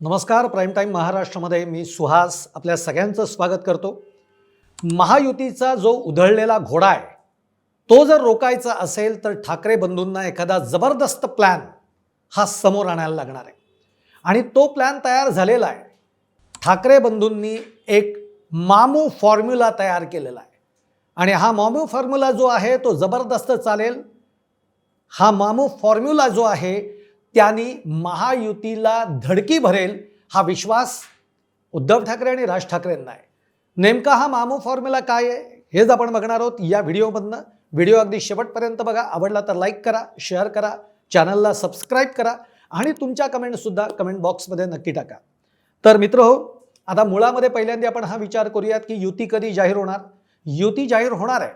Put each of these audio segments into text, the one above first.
नमस्कार prime time महाराष्ट्रामध्ये मी सुहास आपल्या सगळ्यांचं स्वागत करतो. महायुतीचा जो उधळलेला घोडा आहे तो जर रोकायचा असेल तर ठाकरे बंधूंना एखादा जबरदस्त प्लॅन हा समोर आणायला लागणार आहे. आणि तो प्लॅन तयार झालेला आहे. ठाकरे बंधूंनी एक मामू फॉर्म्युला तयार केलेला आहे. आणि हा मामू फॉर्म्युला जो आहे तो जबरदस्त चालेल. हा मामू फॉर्म्युला जो आहे त्यांनी महायुतीला धडकी भरेल हा विश्वास उद्धव ठाकरे आणि राज ठाकरेंना आहे. नेमका हा मामू फॉर्म्युला काय आहे हेच आपण बघणार आहोत या व्हिडिओमधनं. व्हिडिओ अगदी शेवटपर्यंत बघा. आवडला तर लाईक करा शेअर करा चॅनलला सबस्क्राईब करा आणि तुमच्या कमेंटसुद्धा कमेंट बॉक्समध्ये नक्की टाका. तर मित्र हो आता मुळामध्ये पहिल्यांदा आपण हा विचार करूयात की युती कधी जाहीर होणार? युती जाहीर होणार आहे.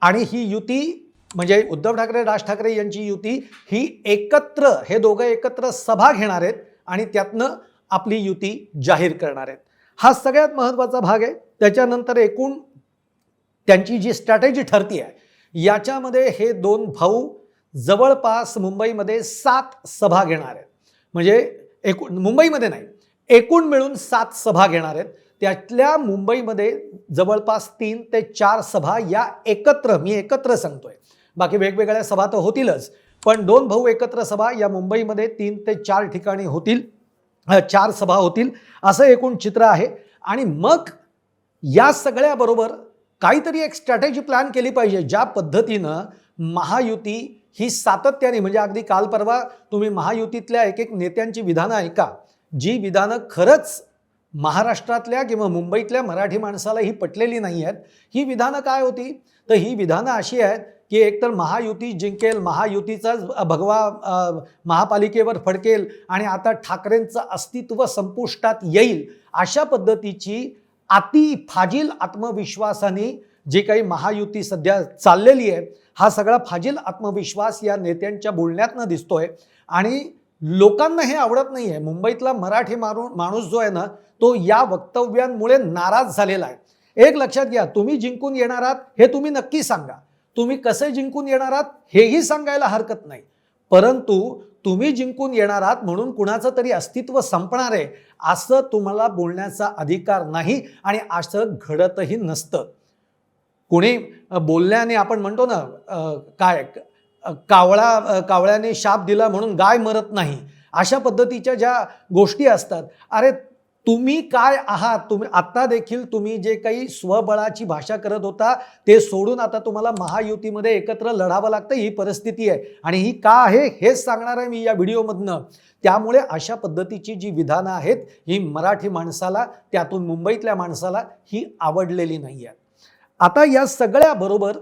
आणि ही युती म्हणजे उद्धव ठाकरे राज ठाकरे यांची युती ही एकत्र हे दोघं एकत्र सभा घेणार आहेत आणि त्यातनं आपली युती जाहीर करणार आहेत. हा सगळ्यात महत्त्वाचा भाग आहे. त्याच्यानंतर एकूण त्यांची जी स्ट्रॅटेजी ठरती आहे याच्यामध्ये हे दोन भाऊ जवळपास मुंबईमध्ये सात सभा घेणार आहेत. म्हणजे एकूण मुंबईमध्ये नाही एकूण मिळून सात सभा घेणार आहेत. त्यातल्या मुंबईमध्ये जवळपास तीन ते चार सभा या एकत्र मी एकत्र सांगतोय. बाकी वेगवेगळ्या सभा तर होतीलच पण दोन भाऊ एकत्र सभा या मुंबईमध्ये तीन ते चार ठिकाणी होतील चार सभा होतील असं एकूण चित्र आहे. आणि मग या सगळ्याबरोबर काहीतरी एक स्ट्रॅटेजी प्लॅन केली पाहिजे ज्या पद्धतीनं महायुती ही सातत्याने म्हणजे अगदी काल परवा तुम्ही महायुतीतल्या एक एक नेत्यांची विधानं ऐका जी विधानं खरंच महाराष्ट्रातल्या किंवा मुंबईतल्या मराठी माणसाला ही पटलेली नाही आहेत ही विधानं काय होती? तर ही विधानं अशी आहेत की एकतर महायुती जिंकेल महायुतीचाच भगवा महापालिकेवर फडकेल आणि आता ठाकरेंचं अस्तित्व संपुष्टात येईल अशा पद्धतीची अति फाजील आत्मविश्वासाने जे काही महायुती सध्या चाललेली आहे हा सगळा फाजील आत्मविश्वास या नेत्यांच्या बोलण्यातनं दिसतोय. आणि लोकांना हे आवडत नाही आहे मुंबईतला मराठी मारू माणूस जो आहे ना तो या वक्तव्यांमुळे नाराज झालेला आहे. एक लक्षात घ्या तुम्ही जिंकून येणार आहात हे तुम्ही नक्की सांगा. तुम्ही कसे जिंकून येणार आहात हेही सांगायला हरकत नाही. परंतु तुम्ही जिंकून येणार आहात म्हणून कुणाचं तरी अस्तित्व संपणार आहे असं तुम्हाला बोलण्याचा अधिकार नाही आणि असं घडतही नसतं. कुणी बोलण्याने आपण म्हणतो ना काय कावळा कावळ्याने शाप दिला म्हणून गाय मरत नाही. अशा पद्धतीच्या ज्या गोष्टी असतात अरे तुम्ही काय आहात? तुम्ही आत्ता देखील तुम्ही जे काही स्वबळाची भाषा करत होता ते सोडून आता तुम्हाला महायुतीमध्ये एकत्र लढावं लागतं ही परिस्थिती आहे. आणि ही का आहे हेच सांगणार आहे मी या व्हिडिओमधनं. त्यामुळे अशा पद्धतीची जी विधानं आहेत ही मराठी माणसाला त्यातून मुंबईतल्या माणसाला ही आवडलेली नाही आहे आता या सगळ्याबरोबर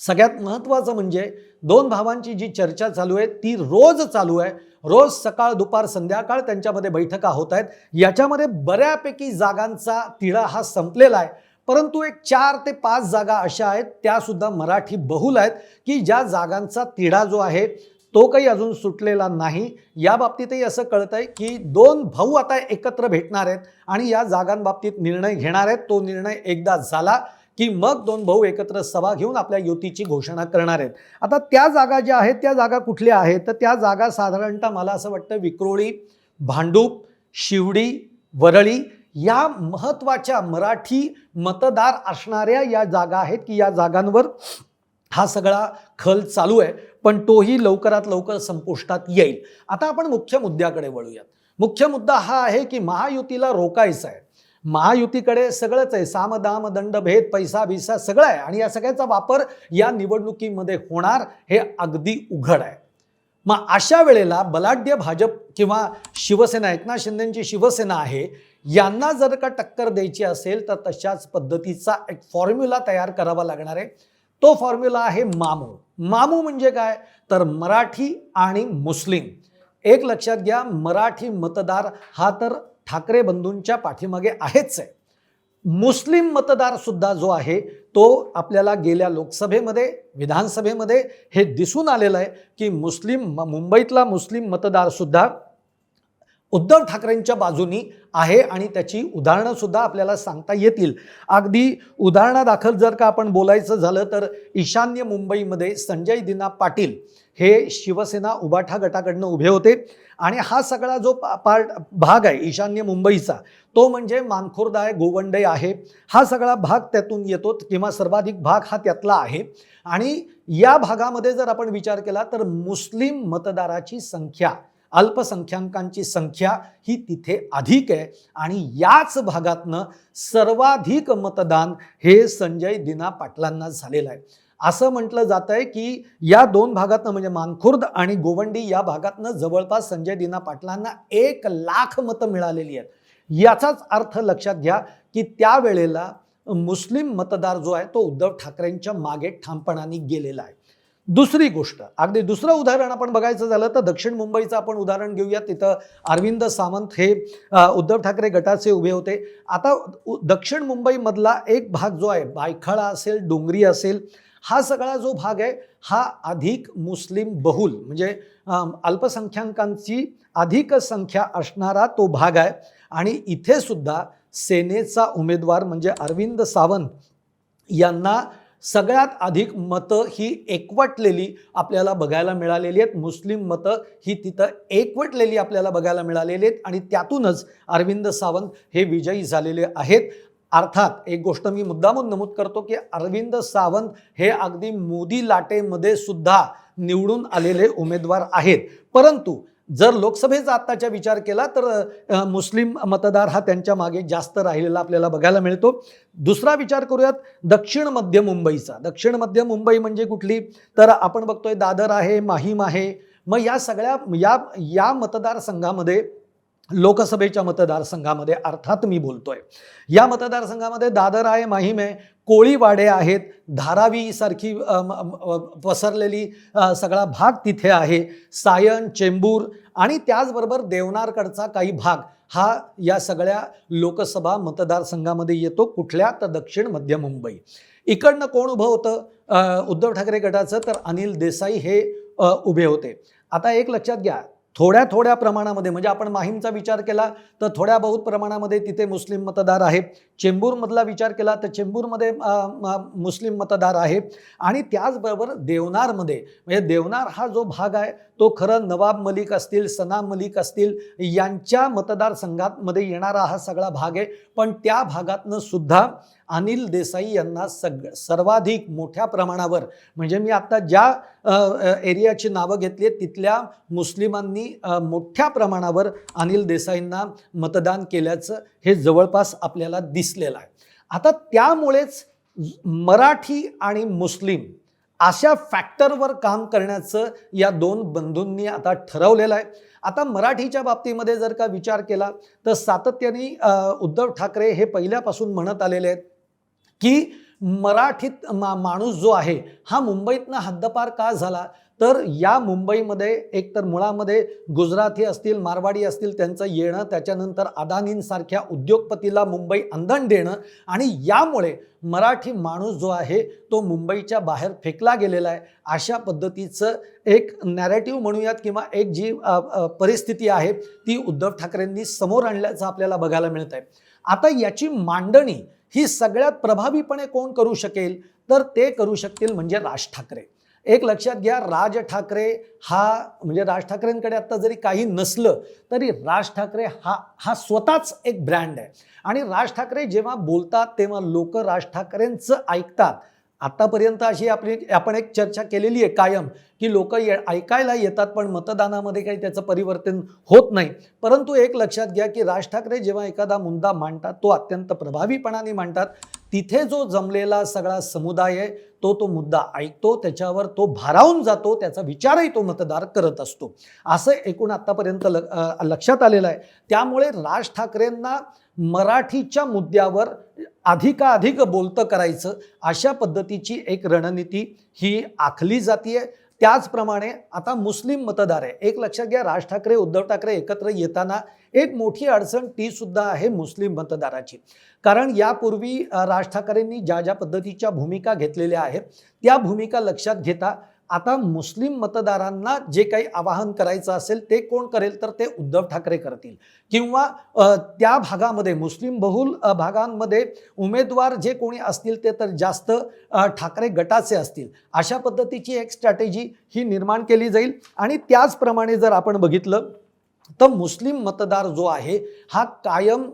सगळ्यात महत्त्वाचं म्हणजे दोन भावांची जी चर्चा चालू आहे ती रोज चालू आहे. रोज सकाळ दुपार संध्याकाळ त्यांच्यामध्ये बैठका होत आहेत. याच्यामध्ये बऱ्यापैकी जागांचा तिढा हा संपलेला आहे. परंतु एक चार ते पाच जागा अशा आहेत त्यासुद्धा मराठी बहुल आहेत की ज्या जागांचा तिढा जो आहे तो काही अजून सुटलेला नाही. या बाबतीतही असं कळत आहे की दोन भाऊ आता एकत्र भेटणार आहेत आणि या जागांबाबतीत निर्णय घेणार आहेत. तो निर्णय एकदा झाला की मग दोन भाऊ एकत्र सभा घेऊन आपल्या युतीची घोषणा करणार आहेत. आता त्या जागा ज्या आहेत त्या जागा कुठल्या आहेत? तर त्या जागा साधारणतः मला असं वाटतं विक्रोळी भांडूप शिवडी वरळी या महत्त्वाच्या मराठी मतदार असणाऱ्या या जागा आहेत की या जागांवर हा सगळा खल चालू आहे. पण तोही लवकरात लवकर संपुष्टात येईल. आता आपण मुख्य मुद्द्याकडे वळूयात. मुख्य मुद्दा हा आहे की महायुतीला रोकायचं आहे. महायुतीकडे सगळंच आहे. साम दाम दंड भेद पैसा बिसा सगळं आहे. आणि या सगळ्याचा वापर या निवडणुकीमध्ये होणार हे अगदी उघड आहे. मग अशा वेळेला बलाढ्य भाजप किंवा शिवसेना एकनाथ शिंदेची शिवसेना आहे यांना जर का टक्कर द्यायची असेल तर तशाच पद्धतीचा एक फॉर्म्युला तयार करावा लागणार आहे. तो फॉर्म्युला आहे मामू. मामू म्हणजे काय? तर मराठी आणि मुस्लिम. एक लक्षात घ्या मराठी मतदार हा तर ठाकरे बंधूंच्या पाठीमागे आहेच आहे. मुस्लिम मतदार सुद्धा जो आहे तो आपल्याला गेल्या लोकसभेमध्ये विधानसभेमध्ये हे दिसून आलेलं आहे की मुस्लिम म- मुंबईतला मुस्लिम मतदारसुद्धा उद्धव ठाकरेंच्या बाजूनी आहे आणि त्याची उदाहरणंसुद्धा आपल्याला सांगता येतील. अगदी उदाहरणादाखल जर का आपण बोलायचं झालं तर ईशान्य मुंबईमध्ये संजय दिना पाटील हे शिवसेना उबाठा गटाकडनं उभे होते. आणि हा सगळा जो पा- पार्ट भाग आहे ईशान्य मुंबईचा तो म्हणजे मानखुर्द आहे गोवंडे आहे. हा सगळा भाग त्यातून येतो किंवा सर्वाधिक भाग हा त्यातला आहे. आणि या भागामध्ये जर आपण विचार केला तर मुस्लिम मतदाराची संख्या अल्पसंख्याकांची संख्या ही तिथे अधिक आहे. आणि याच भागातनं सर्वाधिक मतदान हे संजय दिना पाटलांना झालेलं आहे. असं म्हटलं जात आहे की या दोन भागातनं म्हणजे मानखुर्द आणि गोवंडी या भागातनं जवळपास संजय दिना पाटलांना एक लाख मतं मिळालेली आहेत. याचाच अर्थ लक्षात घ्या की त्यावेळेला मुस्लिम मतदार जो आहे तो उद्धव ठाकरेंच्या मागे ठामपणाने गेलेला आहे. दुसरी गोष्ट अगदी दुसरं उदाहरण आपण बघायचं झालं तर दक्षिण मुंबईचं आपण उदाहरण घेऊया तिथं अरविंद सावंत हे उद्धव ठाकरे गटाचे उभे होते. आता उ- दक्षिण मुंबईमधला एक भाग जो आहे बायखळा असेल डोंगरी असेल हा सगळा जो भाग आहे हा अधिक मुस्लिम बहुल म्हणजे अल्पसंख्याकांची अधिक संख्या असणारा तो भाग आहे. आणि इथे सुद्धा सेनेचा उमेदवार म्हणजे अरविंद सावंत यांना सगळ्यात अधिक मतं ही एकवटलेली आपल्याला बघायला मिळालेली आहेत. मुस्लिम मतं ही तिथं एकवटलेली आपल्याला बघायला मिळालेली आहेत. आणि त्यातूनच अरविंद सावंत हे विजयी झालेले आहेत. अर्थात एक गोष्ट मी मुद्दामून नमूद करतो की अरविंद सावंत हे अगदी मोदी लाटेमध्ये सुद्धा निवडून आलेले उमेदवार आहेत. परंतु जर लोकसभेचा आत्ताचा विचार केला तर मुस्लिम मतदार हा त्यांच्या मागे जास्त राहिलेला आपल्याला बघायला मिळतो. दुसरा विचार करूयात दक्षिण मध्य मुंबईचा. दक्षिण मध्य मुंबई म्हणजे कुठली? तर आपण बघतोय दादर आहे माहीम आहे. मग या सगळ्या या या मतदारसंघामध्ये लोकसभेच्या मतदारसंघामध्ये अर्थात मी बोलतोय या मतदारसंघामध्ये दादर आहे माहीम आहे कोळीवाडे आहेत धारावी सारखी पसरलेली सगळा भाग तिथे आहे. सायन चेंबूर आणि त्याचबरोबर देवनारकडचा काही भाग हा या सगळ्या लोकसभा मतदारसंघामध्ये येतो कुठल्या तर दक्षिण मध्य मुंबई. इकडनं कोण उभं होतं? उद्धव ठाकरे गटाचं तर अनिल देसाई हे उभे होते. आता एक लक्षात घ्या थोड्या थोड्या प्रमाणामध्ये म्हणजे आपण माहीमचा विचार केला तर थोड्या बहुत प्रमाणामध्ये तिथे मुस्लिम मतदार आहे चेंबूरमधला विचार केला तर चेंबूरमध्ये मुस्लिम मतदार आहे. आणि त्याचबरोबर देवनारमध्ये म्हणजे देवनार हा जो भाग आहे तो खरं नवाब मलिक असतील सना मलिक असतील यांच्या मतदारसंघातमध्ये येणारा हा सगळा भाग आहे. पण त्या भागातनं सुद्धा अनिल देसाई यांना सग सर्वाधिक मोठ्या प्रमाणावर म्हणजे मी आत्ता ज्या एरियाची नावं घेतली आहेत तिथल्या मुस्लिमांनी मोठ्या प्रमाणावर अनिल देसाईंना मतदान केल्याचं हे जवळपास आपल्याला दिसलेलं आहे. आता त्यामुळेच मराठी आणि मुस्लिम अशा फॅक्टरवर काम करण्याचं या दोन बंधूंनी आता ठरवलेलं आहे. आता मराठीच्या बाबतीमध्ये जर का विचार केला तर सातत्याने उद्धव ठाकरे हे पहिल्यापासून म्हणत आलेले आहेत की मराठीत मा माणूस जो आहे हा मुंबईतनं हद्दपार का झाला? तर या मुंबईमध्ये एकतर मुळामध्ये गुजराती असतील मारवाडी असतील त्यांचं येणं त्याच्यानंतर अदानींसारख्या उद्योगपतीला मुंबई अंधण देणं आणि यामुळे मराठी माणूस जो आहे तो मुंबईच्या बाहेर फेकला गेलेला आहे. अशा पद्धतीचं एक नॅरेटिव्ह म्हणूयात किंवा एक जी परिस्थिती आहे ती उद्धव ठाकरेंनी समोर आणल्याचं आपल्याला बघायला मिळत आहे आता याची मांडणी ही सगळ्यात प्रभावीपणे कोण करू शकेल? तर ते करू शकतील म्हणजे राज ठाकरे. एक लक्षात घ्या राज ठाकरे हा म्हणजे राज ठाकरेंकडे आत्ता जरी काही नसलं तरी राज ठाकरे हा हा स्वतःच एक ब्रँड आहे. आणि राज ठाकरे जेव्हा बोलतात तेव्हा लोक राज ठाकरेंचं ऐकतात. आत्तापर्यंत अशी आपली आपण एक चर्चा केलेली आहे कायम की लोक ये ऐकायला येतात पण मतदानामध्ये काही त्याचं परिवर्तन होत नाही. परंतु एक लक्षात घ्या की राज ठाकरे जेव्हा एखादा मुद्दा मांडतात तो अत्यंत प्रभावीपणाने मांडतात. तिथे जो जमलेला सगळा समुदाय आहे तो तो मुद्दा ऐकतो त्याच्यावर तो भारावून जातो त्याचा विचारही तो मतदार करत असतो. असं एकूण आत्तापर्यंत ल लक्षात आलेलं आहे. त्यामुळे राज ठाकरेंना मराठीच्या मुद्द्यावर अधिकाधिक बोलतं करायचं अशा पद्धतीची एक रणनीती ही आखली जातीये. त्याचप्रमाणे आता मुस्लिम मतदार आहे. एक लक्षात घ्या राज ठाकरे उद्धव ठाकरे एकत्र येताना एक मोठी अडचण ती सुद्धा आहे मुस्लिम मतदाराची. कारण यापूर्वी राज ठाकरेंनी ज्या ज्या पद्धतीच्या भूमिका घेतलेल्या आहेत त्या भूमिका लक्षात घेता आता मुस्लिम मतदारांना जे काही आवाहन करायचं असेल ते कोण करेल? तर ते उद्धव ठाकरे करतील. किंवा त्या भागामध्ये मुस्लिम बहुल भागांमध्ये उमेदवार जे कोणी असतील ते तर जास्त ठाकरे गटाचे असतील. अशा पद्धतीची एक स्ट्रॅटेजी ही निर्माण केली जाईल. आणि त्याचप्रमाणे जर आपण बघितलं तर मुस्लिम मतदार जो आहे हा कायम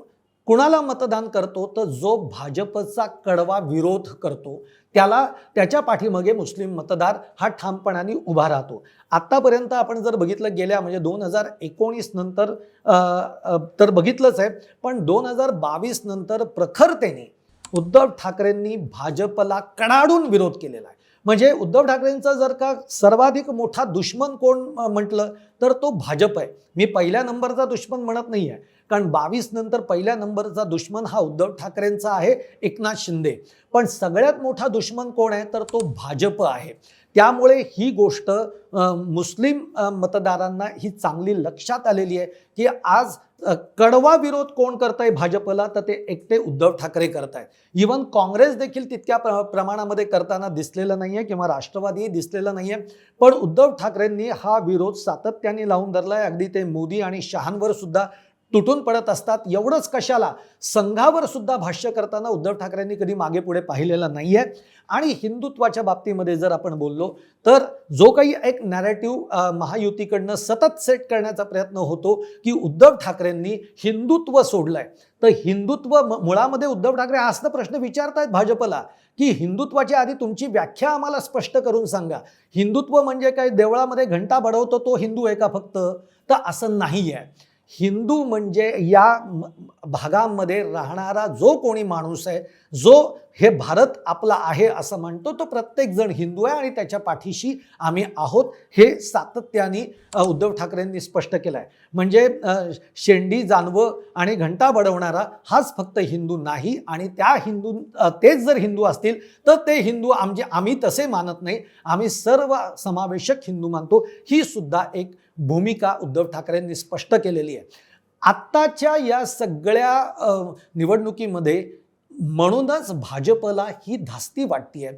कुणाला मतदान करतो? तर जो भाजपचा कडवा विरोध करतो. त्याला त्याच्या पाठीमागे मुस्लिम मतदार हा ठामपणाने उभा राहतो. आत्तापर्यंत आपण जर बघितलं गेल्या म्हणजे दोन हजार एकोणीस नंतर तर बघितलंच आहे. पण दोन हजार बावीस नंतर प्रखरतेने उद्धव ठाकरेंनी भाजपला कडाडून विरोध केलेला आहे. म्हणजे उद्धव ठाकरेंचा जर का सर्वाधिक मोठा दुश्मन कोण म्हटलं तर तो भाजप आहे. मी पहिल्या नंबरचा दुश्मन म्हणत नाही आहे कारण बावीस नंतर पहिल्या नंबरचा दुश्मन हा उद्धव ठाकरेंचा आहे एकनाथ शिंदे. पण सगळ्यात मोठा दुश्मन कोण आहे? तर तो भाजप आहे. त्यामुळे ही गोष्ट मुस्लिम मतदारांना ही चांगली लक्षात आलेली आहे की आज कडवा विरोध कोण करत आहे भाजपला? तर ते एकटे उद्धव ठाकरे करतायत. इवन काँग्रेस देखील तितक्या प्र प्रमाणामध्ये करताना दिसलेलं नाही आहे किंवा राष्ट्रवादीही दिसलेलं नाही आहे पण उद्धव ठाकरेंनी हा विरोध सातत्याने लावून धरला आहे अगदी ते मोदी आणि शहांवर सुद्धा तुटून पडत असतात. एवढंच कशाला? संघावर सुद्धा भाष्य करताना उद्धव ठाकरेंनी कधी मागे पुढे पाहिलेलं नाही आहे आणि हिंदुत्वाच्या बाबतीमध्ये जर आपण बोललो तर जो काही एक नॅरेटिव्ह महायुतीकडनं सतत सेट करण्याचा प्रयत्न होतो की उद्धव ठाकरेंनी हिंदुत्व सोडलंय. तर हिंदुत्व मुळामध्ये उद्धव ठाकरे असं प्रश्न विचारतायत भाजपला की हिंदुत्वाच्या आधी तुमची व्याख्या आम्हाला स्पष्ट करून सांगा. हिंदुत्व म्हणजे काय? देवळामध्ये घंटा बडवतो तो हिंदू आहे का फक्त. तर असं नाही आहे हिंदू म्हणजे या भागामध्ये राहणारा जो कोणी माणूस आहे जो हे भारत आपला आहे असं म्हणतो तो प्रत्येकजण हिंदू आहे आणि त्याच्या पाठीशी आम्ही आहोत हे सातत्याने उद्धव ठाकरेंनी स्पष्ट केलं आहे म्हणजे शेंडी जानवं आणि घंटा बडवणारा हाच फक्त हिंदू नाही आणि त्या हिंदू तेच जर हिंदू असतील तर ते हिंदू आमचे आम्ही तसे मानत नाही. आम्ही सर्व समावेशक हिंदू मानतो. ही सुद्धा एक भूमिका उद्धव ठाकरेंनी स्पष्ट केलेली आहे. आत्ताच्या या सगळ्या निवडणुकीमध्ये म्हणूनच भाजपला ही धास्ती वाटतीये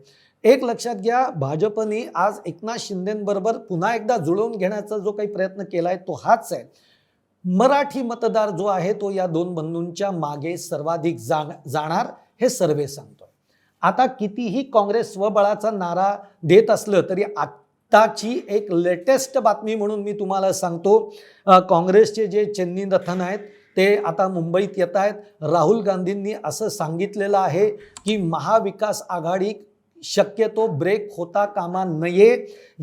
एक लक्षात घ्या भाजपने आज एकनाथ शिंदेबरोबर पुन्हा एकदा जुळवून घेण्याचा जो काही प्रयत्न केला आहे तो हाच आहे. मराठी मतदार जो आहे तो या दोन बंधूंच्या मागे सर्वाधिक जा जाणार हे सर्वे सांगतोय. आता कितीही काँग्रेस स्वबळाचा नारा देत असलं तरी आत्ताची एक लेटेस्ट बातमी म्हणून मी तुम्हाला सांगतो. काँग्रेसचे जे चेन्नी रथन आहेत ते आता मुंबईत येत आहेत. राहुल गांधींनी असं सांगितलेलं आहे की महाविकास आघाडी शक्यतो ब्रेक होता कामा नये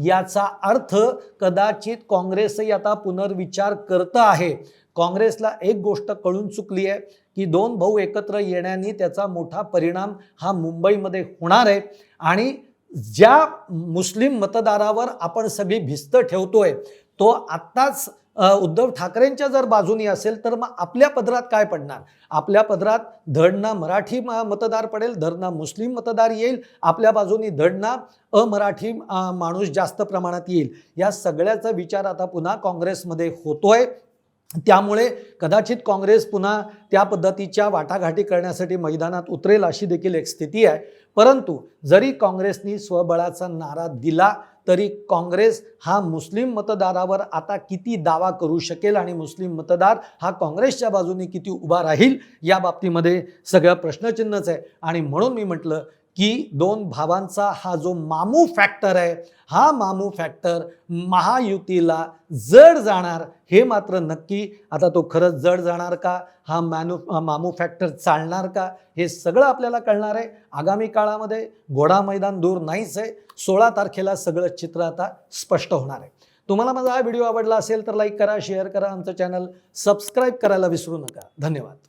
याचा अर्थ कदाचित काँग्रेसही आता पुनर्विचार करतं आहे. काँग्रेसला एक गोष्ट कळून चुकली आहे की दोन भाऊ एकत्र येण्याने त्याचा मोठा परिणाम हा मुंबईमध्ये होणार आहे. आणि ज्या मुस्लिम मतदारावर आपण सगळी भिस्त ठेवतोय तो आत्ताच उद्धव ठाकरेंच्या जर बाजूनी असेल तर मग आपल्या पदरात काय पडणार? आपल्या पदरात धडना मराठी मतदार पडेल धडना मुस्लिम मतदार येईल आपल्या बाजूनी धडना अमराठी माणूस जास्त प्रमाणात येईल. या सगळ्याचा विचार आता पुन्हा काँग्रेसमध्ये होतोय. त्यामुळे कदाचित काँग्रेस पुन्हा त्या पद्धतीच्या वाटाघाटी करण्यासाठी मैदानात उतरेल अशी देखील एक स्थिती आहे. परंतु जरी काँग्रेसनी स्वबळाचा नारा दिला तरी काँग्रेस हा मुस्लिम मतदारावर आता किती दावा करू शकेल आणि मुस्लिम मतदार हा काँग्रेसच्या बाजूने किती उभा राहील या बाबतीमध्ये सगळं प्रश्नचिन्हच आहे. आणि म्हणून मी म्हटलं की दोन भावांचा हा जो मामू फॅक्टर आहे हा मामू फॅक्टर महायुतीला जड जाणार हे मात्र नक्की. आता तो खरंच जड जाणार का? हा मॅनू मामू फॅक्टर चालणार का? हे सगळं आपल्याला कळणार आहे. आगामी काळामध्ये घोडा मैदान दूर नाहीच आहे. सोळा तारखेला सगळं चित्र आता स्पष्ट होणार आहे. तुम्हाला माझा हा व्हिडिओ आवडला असेल तर लाईक करा शेअर करा आमचं चॅनल सबस्क्राईब करायला विसरू नका. धन्यवाद.